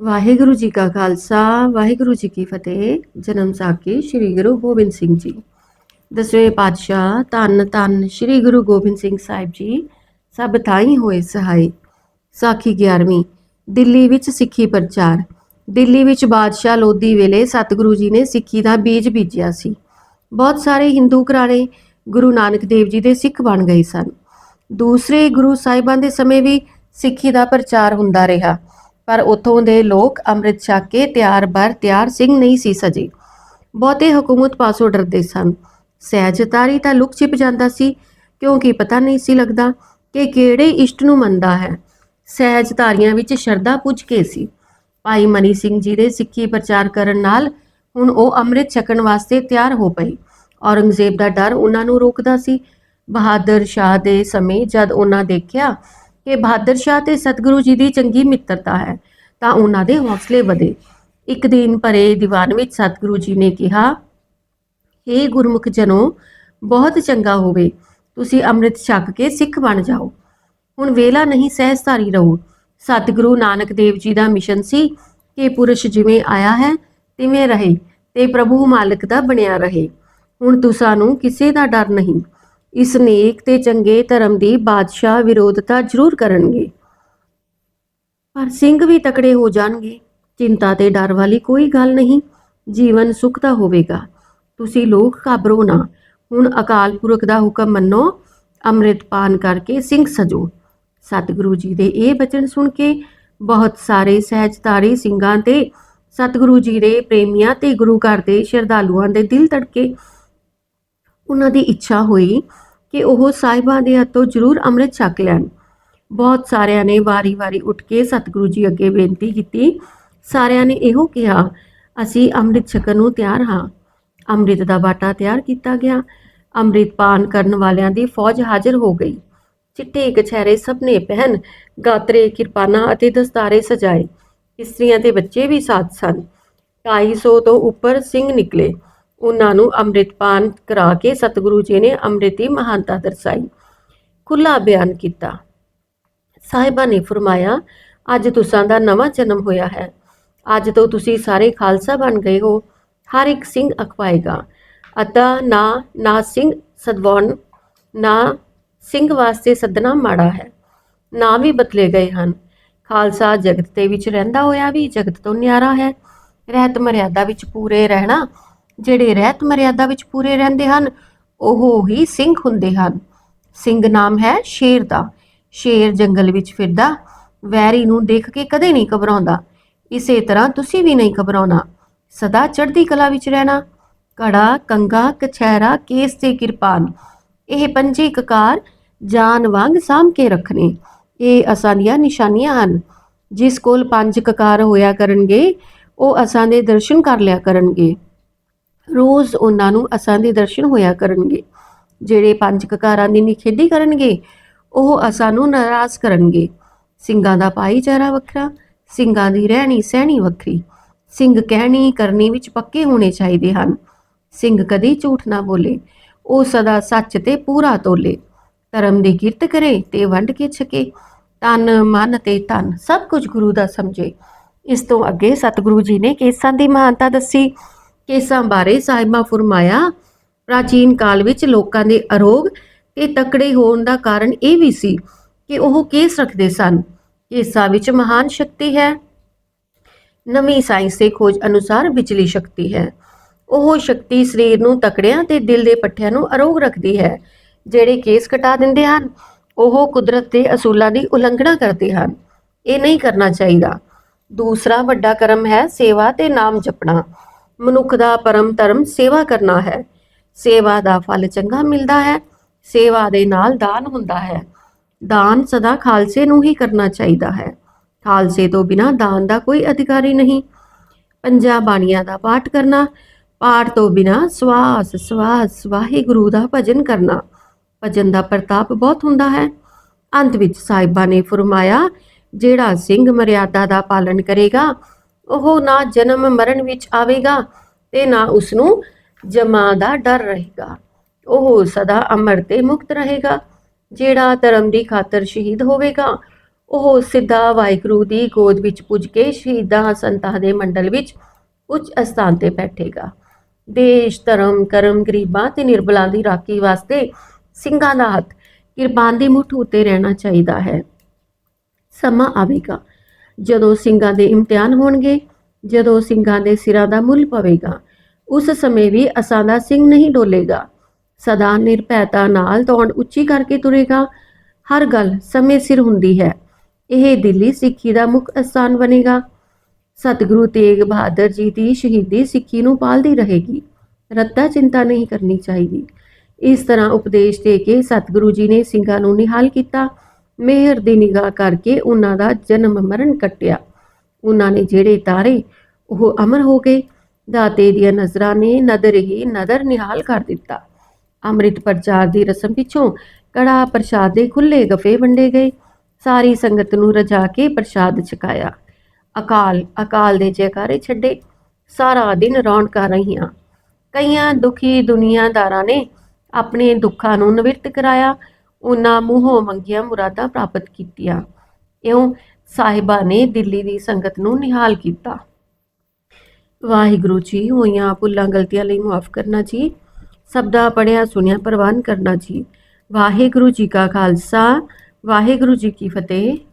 ਵਾਹਿਗੁਰੂ ਜੀ ਕਾ ਖਾਲਸਾ, ਵਾਹਿਗੁਰੂ ਜੀ ਕੀ ਫਤਿਹ। ਜਨਮ ਸਾਖੀ ਸ੍ਰੀ ਗੁਰੂ ਗੋਬਿੰਦ ਸਿੰਘ ਜੀ। ਦਸਵੇਂ ਪਾਤਸ਼ਾਹ ਧੰਨ ਧੰਨ ਸ੍ਰੀ ਗੁਰੂ ਗੋਬਿੰਦ ਸਿੰਘ ਸਾਹਿਬ ਜੀ, ਸਭ ਥਾਈ ਹੋਏ ਸਹਾਈ। ਸਾਖੀ 11ਵੀਂ ਦਿੱਲੀ ਵਿੱਚ ਸਿੱਖੀ ਪ੍ਰਚਾਰ। ਦਿੱਲੀ ਵਿੱਚ ਬਾਦਸ਼ਾਹ ਲੋਧੀ ਵੇਲੇ ਸਤਿਗੁਰੂ ਜੀ ਨੇ ਸਿੱਖੀ ਦਾ ਬੀਜ ਬੀਜਿਆ ਸੀ। ਬਹੁਤ ਸਾਰੇ ਹਿੰਦੂ ਘਰਾਣੇ ਗੁਰੂ ਨਾਨਕ ਦੇਵ ਜੀ ਦੇ ਸਿੱਖ ਬਣ ਗਏ ਸਨ। ਦੂਸਰੇ ਗੁਰੂ ਸਾਹਿਬਾਨ ਦੇ ਸਮੇਂ ਵੀ ਸਿੱਖੀ ਦਾ ਪ੍ਰਚਾਰ ਹੁੰਦਾ ਰਿਹਾ। ਪਰ ਉਥੋਂ ਦੇ ਲੋਕ ਅੰਮ੍ਰਿਤ ਛਕ ਕੇ ਤਿਆਰ ਬਰ ਤਿਆਰ ਸਿੰਘ ਨਹੀਂ ਸੀ ਸਜੇ। ਬਹੁਤੇ ਹਕੂਮਤ ਪਾਸੋਂ ਡਰਦੇ ਸਨ। ਸਹਿਜਤਾਰੀ ਤਾਂ ਲੁਕ ਛਿਪ ਜਾਂਦਾ ਸੀ, ਕਿਉਂਕਿ ਪਤਾ ਨਹੀਂ ਸੀ ਲੱਗਦਾ ਕਿ ਕਿਹੜੇ ਇਸ਼ਟ ਨੂੰ ਮੰਨਦਾ ਹੈ। ਸਹਿਜਤਾਰੀਆਂ ਵਿੱਚ ਸ਼ਰਧਾ ਪੁੱਜ ਕੇ ਸੀ। ਭਾਈ ਮਨੀ ਸਿੰਘ ਜੀ ਦੇ ਸਿੱਖੀ ਪ੍ਰਚਾਰ ਕਰਨ ਨਾਲ ਹੁਣ ਉਹ ਅੰਮ੍ਰਿਤ ਛਕਣ ਵਾਸਤੇ ਤਿਆਰ ਹੋ ਪਏ। ਔਰੰਗਜ਼ੇਬ ਦਾ ਡਰ ਉਹਨਾਂ ਨੂੰ ਰੋਕਦਾ ਸੀ। ਬਹਾਦਰ ਸ਼ਾਹ ਦੇ ਸਮੇਂ ਜਦ ਉਹਨਾਂ ਦੇਖਿਆ ਕਿ ਬਹਾਦਰ ਸ਼ਾਹ ਤੇ ਸਤਿਗੁਰੂ ਜੀ ਦੀ ਚੰਗੀ ਮਿੱਤਰਤਾ ਹੈ, ਤਾਂ ਉਹਨਾਂ ਦੇ ਹੌਸਲੇ ਵਧੇ। ਇੱਕ ਦਿਨ ਭਰੇ ਦੀਵਾਨ ਵਿੱਚ ਸਤਿਗੁਰੂ ਜੀ ਨੇ ਕਿਹਾ हे ਗੁਰਮੁਖ ਜਨੋ, ਬਹੁਤ ਚੰਗਾ ਹੋਵੇ, ਤੁਸੀਂ ਅੰਮ੍ਰਿਤ ਛਕ ਕੇ ਸਿੱਖ ਬਣ ਜਾਓ। ਹੁਣ ਵੇਲਾ ਨਹੀਂ ਸਹਿਜਧਾਰੀ ਰਹੋ। ਸਤਿਗੁਰੂ ਨਾਨਕ ਦੇਵ ਜੀ ਦਾ ਮਿਸ਼ਨ ਸੀ ਕਿ ਪੁਰਸ਼ ਜਿਵੇਂ ਆਇਆ ਹੈ, ਤਿਵੇਂ ਰਹੇ ਤੇ ਪ੍ਰਭੂ ਮਾਲਕ ਦਾ ਬਣਿਆ ਰਹੇ। ਹੁਣ ਤੁਸਾਂ ਨੂੰ ਕਿਸੇ ਦਾ ਡਰ ਨਹੀਂ। ਇਸ ਨੇਕ ਤੇ ਚੰਗੇ ਧਰਮ ਦੀ ਬਾਦਸ਼ਾਹ ਵਿਰੋਧਤਾ ਜ਼ਰੂਰ ਕਰਨਗੇ। ਪਰ ਸਿੰਘ ਵੀ ਤਕੜੇ ਹੋ ਜਾਣਗੇ। ਚਿੰਤਾ ਤੇ ਡਰ ਵਾਲੀ ਕੋਈ ਗੱਲ ਨਹੀਂ। ਜੀਵਨ ਸੁਖ ਦਾ ਹੋਵੇਗਾ। ਤੁਸੀਂ ਲੋਕ ਘਬਰੋ ਨਾ। ਹੁਣ ਅਕਾਲ ਪੁਰਖ ਦਾ ਹੁਕਮ ਮੰਨੋ। ਅੰਮ੍ਰਿਤ ਪਾਨ ਕਰਕੇ ਸਿੰਘ ਸਜੋ। ਸਤਿਗੁਰੂ ਜੀ ਦੇ ਇਹ ਬਚਨ ਸੁਣ ਕੇ ਬਹੁਤ ਸਾਰੇ ਸਹਿਜਤਾਰੀ ਸਿੰਘਾਂ ਤੇ, ਸਤਿਗੁਰੂ ਜੀ ਦੇ ਪ੍ਰੇਮੀਆਂ ਤੇ ਗੁਰੂ ਘਰ ਦੇ ਸ਼ਰਧਾਲੂਆਂ ਦੇ ਦਿਲ ਧੜਕੇ। ਉਹਨਾਂ ਦੀ ਇੱਛਾ ਹੋਈ ਕਿ ਉਹ ਸਾਹਿਬਾਂ ਦੇ ਹੱਥੋਂ ਜ਼ਰੂਰ ਅੰਮ੍ਰਿਤ ਛਕ ਲੈਣ। ਬਹੁਤ ਸਾਰਿਆਂ ਨੇ ਵਾਰੀ-ਵਾਰੀ ਉੱਠ ਕੇ ਸਤਿਗੁਰੂ ਜੀ ਅੱਗੇ ਬੇਨਤੀ ਕੀਤੀ। ਸਾਰਿਆਂ ਨੇ ਇਹੋ ਕਿਹਾ, ਅਸੀਂ ਅੰਮ੍ਰਿਤ ਛਕਣ ਨੂੰ ਤਿਆਰ ਹਾਂ। ਅੰਮ੍ਰਿਤ ਦਾ ਬਾਟਾ ਤਿਆਰ ਕੀਤਾ ਗਿਆ। ਅੰਮ੍ਰਿਤ ਪਾਨ ਕਰਨ ਵਾਲਿਆਂ ਦੀ ਫੌਜ ਹਾਜ਼ਰ ਹੋ ਗਈ। ਚਿੱਟੇ ਕਛਹਿਰੇ ਸਭ ਨੇ ਪਹਿਨ, ਗਾਤਰੇ ਕਿਰਪਾਨਾਂ ਅਤੇ ਦਸਤਾਰੇ ਸਜਾਏ। ਇਸਤਰੀਆਂ ਤੇ ਬੱਚੇ ਵੀ ਸਾਥ ਸਨ। 250 ਤੋਂ ਉੱਪਰ ਸਿੰਘ ਨਿਕਲੇ। ਉਹਨਾਂ ਨੂੰ ਅੰਮ੍ਰਿਤਪਾਨ ਕਰਾ ਕੇ ਸਤਿਗੁਰੂ ਜੀ ਨੇ ਅੰਮ੍ਰਿਤੀ ਮਹਾਨਤਾ ਦਰਸਾਈ ਖੁੱਲਾ ਬਿਆਨ ਕੀਤਾ। ਸਾਹਿਬਾ ਨੇ ਫਰਮਾਇਆ, ਅੱਜ ਤੁਸਾਂ ਦਾ ਨਵਾਂ ਜਨਮ ਹੋਇਆ ਹੈ। ਅੱਜ ਤੋਂ ਤੁਸੀਂ ਸਾਰੇ ਖਾਲਸਾ ਬਣ ਗਏ ਹੋ, ਹਰ ਇੱਕ ਸਿੰਘ ਅਖਵਾਏਗਾ। ਅਤਾ ਨਾ ਨਾ ਸਿੰਘ ਸਦਵਾਨ ਨਾ ਸਿੰਘ ਵਾਸਤੇ ਸੱਦਣਾ ਮਾੜਾ ਹੈ। ਨਾ ਵੀ ਬਦਲੇ ਗਏ ਹਨ। ਖਾਲਸਾ ਜਗਤ ਦੇ ਵਿੱਚ ਰਹਿੰਦਾ ਹੋਇਆ ਵੀ ਜਗਤ ਤੋਂ ਨਿਆਰਾ ਹੈ। ਰਹਿਤ ਮਰਿਆਦਾ ਵਿੱਚ ਪੂਰੇ ਰਹਿਣਾ ਜਿਹੜੇ ਰਹਿਤ ਮਰਿਆਦਾ ਵਿੱਚ ਪੂਰੇ ਰਹਿੰਦੇ ਹਨ, ਉਹ ਹੀ ਸਿੰਘ ਹੁੰਦੇ ਹਨ। ਸਿੰਘ ਨਾਮ ਹੈ ਸ਼ੇਰ ਦਾ। ਸ਼ੇਰ ਜੰਗਲ ਵਿੱਚ ਫਿਰਦਾ, ਵੈਰੀ ਨੂੰ ਦੇਖ ਕੇ ਕਦੇ ਨਹੀਂ ਘਬਰਾਉਂਦਾ। ਇਸੇ ਤਰ੍ਹਾਂ ਤੁਸੀਂ ਵੀ ਨਹੀਂ ਘਬਰਾਉਣਾ। ਸਦਾ ਚੜ੍ਹਦੀ ਕਲਾ ਵਿੱਚ ਰਹਿਣਾ। ਕੜਾ ਕੰਗਾ, ਕਛਹਿਰਾ, ਕੇਸ ਤੇ ਕਿਰਪਾਨ। ਇਹ ਪੰਜੇ ਕਕਾਰ ਜਾਨ ਵਾਂਗ ਸਾਂਭ ਕੇ ਰੱਖਣੇ। ਇਹ ਅਸਾਂ ਦੀਆਂ ਨਿਸ਼ਾਨੀਆਂ ਹਨ। ਜਿਸ ਕੋਲ ਪੰਜ ਕਕਾਰ ਹੋਇਆ ਕਰਨਗੇ, ਉਹ ਅਸਾਂ ਦੇ ਦਰਸ਼ਨ ਕਰ ਲਿਆ ਕਰਨਗੇ। ਰੋਜ਼ ਉਹਨਾਂ ਨੂੰ ਅਸਾਂ ਦੇ ਦਰਸ਼ਨ ਹੋਇਆ ਕਰਨਗੇ। ਜਿਹੜੇ ਪੰਜ ਕਕਾਰਾਂ ਦੀ ਨਿਖੇਧੀ ਕਰਨਗੇ, ਉਹ ਅਸਾਂ ਨੂੰ ਨਾਰਾਜ਼ ਕਰਨਗੇ। ਸਿੰਘਾਂ ਦਾ ਭਾਈਚਾਰਾ ਵੱਖਰਾ, ਸਿੰਘਾਂ ਦੀ ਰਹਿਣੀ ਸਹਿਣੀ ਵੱਖਰੀ। ਸਿੰਘ ਕਹਿਣੀ ਕਰਨੀ ਵਿੱਚ ਪੱਕੇ ਹੋਣੇ ਚਾਹੀਦੇ ਹਨ। ਸਿੰਘ ਕਦੇ ਝੂਠ ਨਾ ਬੋਲੇ, ਉਹ ਸਦਾ ਸੱਚ ਤੇ ਪੂਰਾ ਤੋਲੇ। ਧਰਮ ਦੀ ਕਿਰਤ ਕਰੇ ਤੇ ਵੰਡ ਕੇ ਛਕੇ। ਤਨ ਮਨ ਤੇ ਤਨ ਸਭ ਕੁਝ ਗੁਰੂ ਦਾ ਸਮਝੇ। ਇਸ ਤੋਂ ਅੱਗੇ ਸਤਿਗੁਰੂ ਜੀ ਨੇ ਕੇਸਾਂ ਦੀ ਮਹਾਨਤਾ ਦੱਸੀ। ਕੇਸਾਂ ਬਾਰੇ ਸਾਹਿਬਾਂ ਫਰਮਾਇਆ, ਪ੍ਰਾਚੀਨ ਕਾਲ ਵਿੱਚ ਲੋਕਾਂ ਦੇ ਅਰੋਗ ਤੇ ਤਕੜੇ ਹੋਣ ਦਾ ਕਾਰਨ ਇਹ ਵੀ ਸੀ ਕਿ ਉਹ ਕੇਸ ਰੱਖਦੇ ਸਨ। ਕੇਸਾਂ ਵਿੱਚ ਮਹਾਨ ਸ਼ਕਤੀ ਹੈ। ਨਵੀਂ ਸਾਇੰਸ ਦੇ ਖੋਜ ਅਨੁਸਾਰ ਵਿਚਲੀ ਸ਼ਕਤੀ ਹੈ। ਉਹ ਸ਼ਕਤੀ ਸਰੀਰ ਨੂੰ ਤਕੜਿਆਂ ਤੇ ਦਿਲ ਦੇ ਪੱਠਿਆਂ ਨੂੰ ਅਰੋਗ ਰੱਖਦੀ ਹੈ। ਜਿਹੜੇ ਕੇਸ ਕਟਾ ਦਿੰਦੇ ਹਨ, ਉਹ ਕੁਦਰਤ ਦੇ ਅਸੂਲਾਂ ਦੀ ਉਲੰਘਣਾ ਕਰਦੇ ਹਨ। ਇਹ ਨਹੀਂ ਕਰਨਾ ਚਾਹੀਦਾ। ਦੂਸਰਾ ਵੱਡਾ ਕਰਮ ਹੈ ਸੇਵਾ ਤੇ ਨਾਮ ਜਪਣਾ। ਮਨੁੱਖ ਦਾ ਪਰਮ ਧਰਮ ਸੇਵਾ ਕਰਨਾ ਹੈ। ਸੇਵਾ ਦਾ ਫਲ ਚੰਗਾ ਮਿਲਦਾ ਹੈ। ਸੇਵਾ ਦੇ ਨਾਲ ਦਾਨ ਹੁੰਦਾ ਹੈ। ਦਾਨ ਸਦਾ ਖਾਲਸੇ ਨੂੰ ਹੀ ਕਰਨਾ ਚਾਹੀਦਾ ਹੈ। ਖਾਲਸੇ ਤੋਂ ਬਿਨਾ ਦਾਨ ਦਾ ਕੋਈ ਅਧਿਕਾਰੀ ਨਹੀਂ। ਪੰਜਾਂ ਬਾਣੀਆਂ ਦਾ ਪਾਠ ਕਰਨਾ। ਪਾਠ ਤੋਂ ਬਿਨਾ ਸਵਾਸ ਸਵਾਸ, ਵਾਹਿਗੁਰੂ ਦਾ ਭਜਨ ਕਰਨਾ। ਭਜਨ ਦਾ ਪ੍ਰਤਾਪ ਬਹੁਤ ਹੁੰਦਾ ਹੈ। ਅੰਤ ਵਿੱਚ ਸਾਹਿਬਾਂ ਨੇ ਫਰਮਾਇਆ, ਜਿਹੜਾ ਸਿੰਘ ਮਰਿਆਦਾ ਦਾ ਪਾਲਣ ਕਰੇਗਾ ਉਹ ਨਾ ਜਨਮ ਮਰਨ ਵਿੱਚ ਆਵੇਗਾ ਤੇ ਨਾ ਉਸ ਨੂੰ ਜਮਾ ਦਾ ਡਰ ਰਹੇਗਾ। ਉਹ ਸਦਾ ਅਮਰ ਤੇ ਮੁਕਤ ਰਹੇਗਾ। ਜਿਹੜਾ ਧਰਮ ਦੀ ਖਾਤਰ ਸ਼ਹੀਦ ਹੋਵੇਗਾ, ਉਹ ਸਿੱਧਾ ਵਾਹਿਗੁਰੂ ਦੀ ਗੋਦ ਵਿੱਚ ਪੁੱਜ ਕੇ ਸ਼ਹੀਦਾਂ ਸੰਤਾਂ ਦੇ ਮੰਡਲ ਵਿੱਚ ਉੱਚ ਅਸਥਾਨ ਤੇ ਬੈਠੇਗਾ। ਦੇਸ਼, ਧਰਮ, ਕਰਮ, ਗਰੀਬਾਂ ਤੇ ਨਿਰਬਲਾਂ ਦੀ ਰਾਖੀ ਵਾਸਤੇ ਸਿੰਘਾਂ ਦਾ ਹੱਥ ਕਿਰਪਾਨ ਦੀ ਮੁੱਠ ਉੱਤੇ ਰਹਿਣਾ ਚਾਹੀਦਾ ਹੈ। ਸਮਾਂ ਆਵੇਗਾ। ਜਦੋਂ ਸਿੰਘਾਂ ਦੇ ਇਮਤਿਹਾਨ ਹੋਣਗੇ, ਜਦੋਂ ਸਿੰਘਾਂ ਦੇ ਸਿਰਾਂ ਦਾ ਮੁੱਲ ਪਵੇਗਾ, ਉਸ ਸਮੇਂ ਵੀ ਅਸਾਂ ਦਾ ਸਿੰਘ ਨਹੀਂ ਡੋਲੇਗਾ। ਸਦਾ ਨਿਰਭੈਤਾ ਨਾਲ ਦੌੜ ਉੱਚੀ ਕਰਕੇ ਤੁਰੇਗਾ। ਹਰ ਗੱਲ ਸਮੇਂ ਸਿਰ ਹੁੰਦੀ ਹੈ। ਇਹ ਦਿੱਲੀ ਸਿੱਖੀ ਦਾ ਮੁੱਖ ਅਸਥਾਨ ਬਣੇਗਾ। ਸਤਿਗੁਰੂ ਤੇਗ ਬਹਾਦਰ ਜੀ ਦੀ ਸ਼ਹੀਦੀ ਸਿੱਖੀ ਨੂੰ ਪਾਲਦੀ ਰਹੇਗੀ। ਰੱਤਾ ਚਿੰਤਾ ਨਹੀਂ ਕਰਨੀ ਚਾਹੀਦੀ। ਇਸ ਤਰ੍ਹਾਂ ਉਪਦੇਸ਼ ਦੇ ਕੇ ਸਤਿਗੁਰੂ ਜੀ ਨੇ ਸਿੰਘਾਂ ਨੂੰ ਨਿਹਾਲ ਕੀਤਾ। ਮਿਹਰ ਦੀ ਨਿਗਾਹ ਕਰਕੇ ਉਹਨਾਂ ਦਾ ਜਨਮ ਮਰਨ ਕੱਟਿਆ। ਉਹਨਾਂ ਨੇ ਜਿਹੜੇ ਤਾਰੇ, ਉਹ ਅਮਰ ਹੋ ਗਏ। ਦਾਤੇ ਦੀਆਂ ਨਜ਼ਰਾਂ ਨੇ ਨਦਰ ਹੀ ਨਦਰ ਨਿਹਾਲ ਕਰ ਦਿੱਤਾ। ਅੰਮ੍ਰਿਤ ਪ੍ਰਚਾਰ ਦੀ ਰਸਮ ਪਿੱਛੋਂ ਕੜਾ ਪ੍ਰਸ਼ਾਦ ਦੇ ਖੁੱਲੇ ਗਫੇ ਵੰਡੇ ਗਏ। ਸਾਰੀ ਸੰਗਤ ਨੂੰ ਰਜਾ ਕੇ ਪ੍ਰਸ਼ਾਦ ਛਕਾਇਆ। ਅਕਾਲ ਅਕਾਲ ਦੇ ਜੈਕਾਰੇ ਛੱਡੇ। ਸਾਰਾ ਦਿਨ ਰੌਣਕਾਂ ਰਹੀਆਂ। ਕਈਆਂ ਦੁਖੀ ਦੁਨੀਆਦਾਰਾਂ ਨੇ ਆਪਣੇ ਦੁੱਖਾਂ ਨੂੰ ਨਿਵਰਤ ਕਰਾਇਆ। ਉਹਨਾਂ ਮੂੰਹੋਂ ਮੰਗੀਆਂ ਮੁਰਾਦਾਂ ਪ੍ਰਾਪਤ ਕੀਤੀਆਂ। ਇਉਂ ਸਾਹਿਬਾ ਨੇ ਦਿੱਲੀ ਦੀ ਸੰਗਤ ਨੂੰ ਨਿਹਾਲ ਕੀਤਾ। ਵਾਹਿਗੁਰੂ ਜੀ, ਹੋਈਆਂ ਭੁੱਲਾਂ ਗਲਤੀਆਂ ਲਈ ਮਾਫ ਕਰਨਾ ਜੀ। ਸਭ ਦਾ ਪੜਿਆ ਸੁਣਿਆ, ਪ੍ਰਵਾਨ ਕਰਨਾ ਜੀ। ਵਾਹਿਗੁਰੂ ਜੀ ਕਾ ਖਾਲਸਾ, ਵਾਹਿਗੁਰੂ ਜੀ ਕੀ ਫਤਿਹ।